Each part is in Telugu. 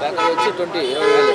దాకా వచ్చి ట్వంటీ ఇరవై వేలు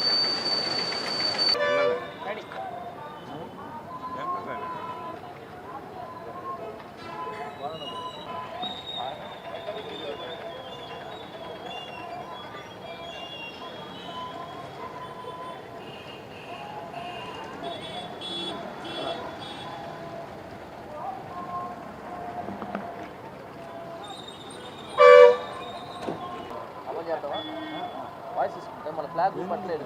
మన ఫ్లాగ్ పట్టలేదు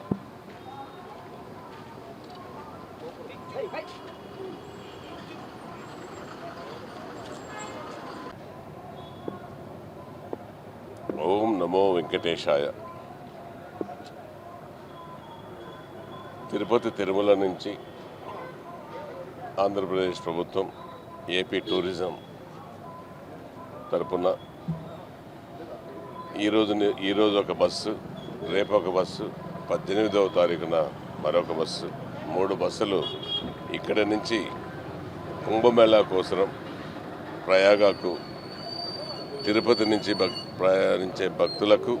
ఓం నమో వెంకటేశాయ. తిరుపతి తిరుమల నుంచి ఆంధ్రప్రదేశ్ ప్రభుత్వం ఏపీ టూరిజం తరపున ఈరోజు ఈరోజు ఒక బస్సు రేపు ఒక బస్సు పద్దెనిమిదవ తారీఖున మరొక బస్సు. మూడు బస్సులు ఇక్కడి నుంచి కుంభమేళా కోసం ప్రయాగకు తిరుపతి నుంచి భక్ ప్రయాణించే భక్తులకు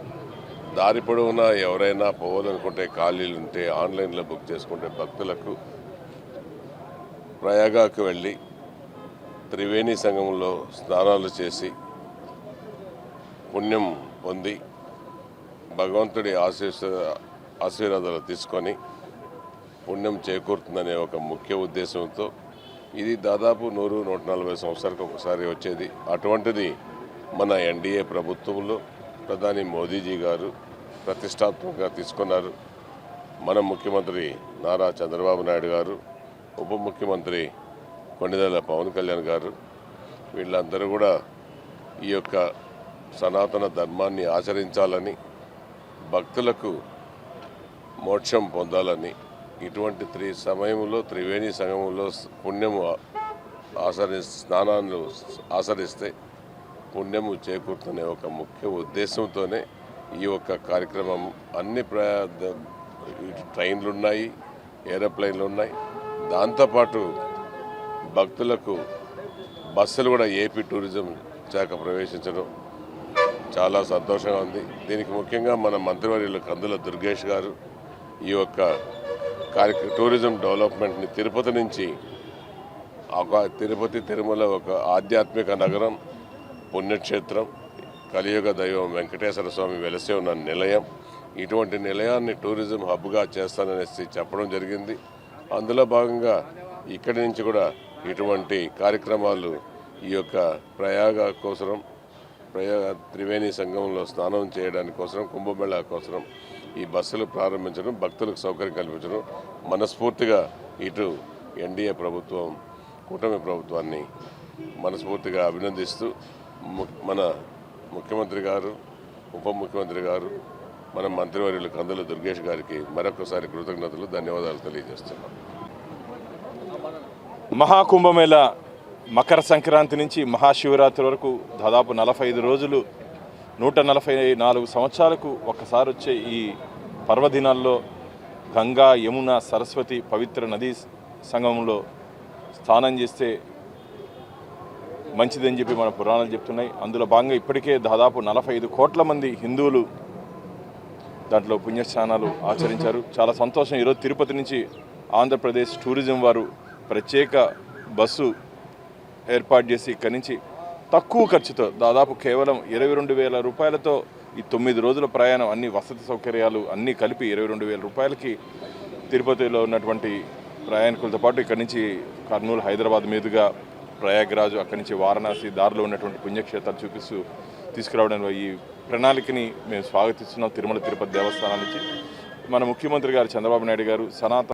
దారి పొడవునా ఎవరైనా పోవాలనుకుంటే ఖాళీలు ఉంటే ఆన్లైన్లో బుక్ చేసుకుంటే భక్తులకు ప్రయాగాకు వెళ్ళి త్రివేణి సంఘంలో స్నానాలు చేసి పుణ్యం పొంది భగవంతుడి ఆశీస్ ఆశీర్వాదాలు తీసుకొని పుణ్యం చేకూరుతుందనే ఒక ముఖ్య ఉద్దేశంతో ఇది దాదాపు నూరు నూట నలభై సంవత్సరాలకు ఒకసారి వచ్చేది. అటువంటిది మన ఎన్డీఏ ప్రభుత్వంలో ప్రధాని మోదీజీ గారు ప్రతిష్టాత్మకంగా తీసుకున్నారు. మన ముఖ్యమంత్రి నారా చంద్రబాబు నాయుడు గారు ఉప ముఖ్యమంత్రి కొండదల పవన్ కళ్యాణ్ గారు వీళ్ళందరూ కూడా ఈ యొక్క సనాతన ధర్మాన్ని ఆచరించాలని భక్తులకు మోక్షం పొందాలని ఇటువంటి త్రి సమయంలో త్రివేణి సంగమంలో పుణ్యము ఆచరి స్నానాలు ఆచరిస్తే పుణ్యము చేకూరుతునే ఒక ముఖ్య ఉద్దేశంతోనే ఈ యొక్క కార్యక్రమం అన్ని ప్రయా ట్రైన్లు ఉన్నాయి ఏరోప్లేన్లు ఉన్నాయి దాంతోపాటు భక్తులకు బస్సులు కూడా ఏపీ టూరిజం శాఖ ప్రవేశించడం చాలా సంతోషంగా ఉంది. దీనికి ముఖ్యంగా మన మంత్రివర్యులు కందుల దుర్గేష్ గారు ఈ యొక్క కార్యక్ర టూరిజం డెవలప్మెంట్ని తిరుపతి నుంచి ఒక తిరుపతి తిరుమల ఒక ఆధ్యాత్మిక నగరం పుణ్యక్షేత్రం కలియుగ దైవం వెంకటేశ్వర స్వామి వెలసి ఉన్న నిలయం. ఇటువంటి నిలయాన్ని టూరిజం హబ్గా చేస్తాననేసి చెప్పడం జరిగింది. అందులో భాగంగా ఇక్కడి నుంచి కూడా ఇటువంటి కార్యక్రమాలు ఈ యొక్క ప్రయాగ కోసరం ప్రయాగ త్రివేణి సంఘంలో స్నానం చేయడానికి కోసం కుంభమేళా కోసం ఈ బస్సులు ప్రారంభించడం భక్తులకు సౌకర్యం కల్పించడం మనస్ఫూర్తిగా ఇటు ఎన్డీఏ ప్రభుత్వం కూటమి ప్రభుత్వాన్ని మనస్ఫూర్తిగా అభినందిస్తూ ము- మన ముఖ్యమంత్రి గారు ఉప ముఖ్యమంత్రి గారు మన మంత్రివర్యులు కందుల దుర్గేష్ గారికి మరొకసారి కృతజ్ఞతలు ధన్యవాదాలు తెలియజేస్తున్నాం. మహాకుంభమేళ మకర సంక్రాంతి నుంచి మహాశివరాత్రి వరకు దాదాపు నలభై ఐదు రోజులు నూట నలభై నాలుగు సంవత్సరాలకు ఒక్కసారి వచ్చే ఈ పర్వదినాల్లో గంగా యమున సరస్వతి పవిత్ర నదీ సంగమంలో స్నానం చేస్తే మంచిదని చెప్పి మన పురాణాలు చెప్తున్నాయి. అందులో భాగంగా ఇప్పటికే దాదాపు నలభై ఐదు కోట్ల మంది హిందువులు దాంట్లో పుణ్యస్నానాలు ఆచరించారు. చాలా సంతోషం. ఈరోజు తిరుపతి నుంచి ఆంధ్రప్రదేశ్ టూరిజం వారు ప్రత్యేక బస్సు ఏర్పాటు చేసి ఇక్కడి నుంచి తక్కువ ఖర్చుతో దాదాపు కేవలం ఇరవై రెండు వేల రూపాయలతో ఈ తొమ్మిది రోజుల ప్రయాణం అన్ని వసతి సౌకర్యాలు అన్నీ కలిపి ఇరవై రెండు వేల రూపాయలకి తిరుపతిలో ఉన్నటువంటి ప్రయాణికులతో పాటు ఇక్కడి నుంచి కర్నూలు హైదరాబాద్ మీదుగా ప్రయాగ్రాజు అక్కడి నుంచి వారణాసి దారిలో ఉన్నటువంటి పుణ్యక్షేత్రాలు చూపిస్తూ తీసుకురావడం ఈ ప్రణాళికని మేము స్వాగతిస్తున్నాం తిరుమల తిరుపతి దేవస్థానం నుంచి. మన ముఖ్యమంత్రి గారు చంద్రబాబు నాయుడు గారు సనాతన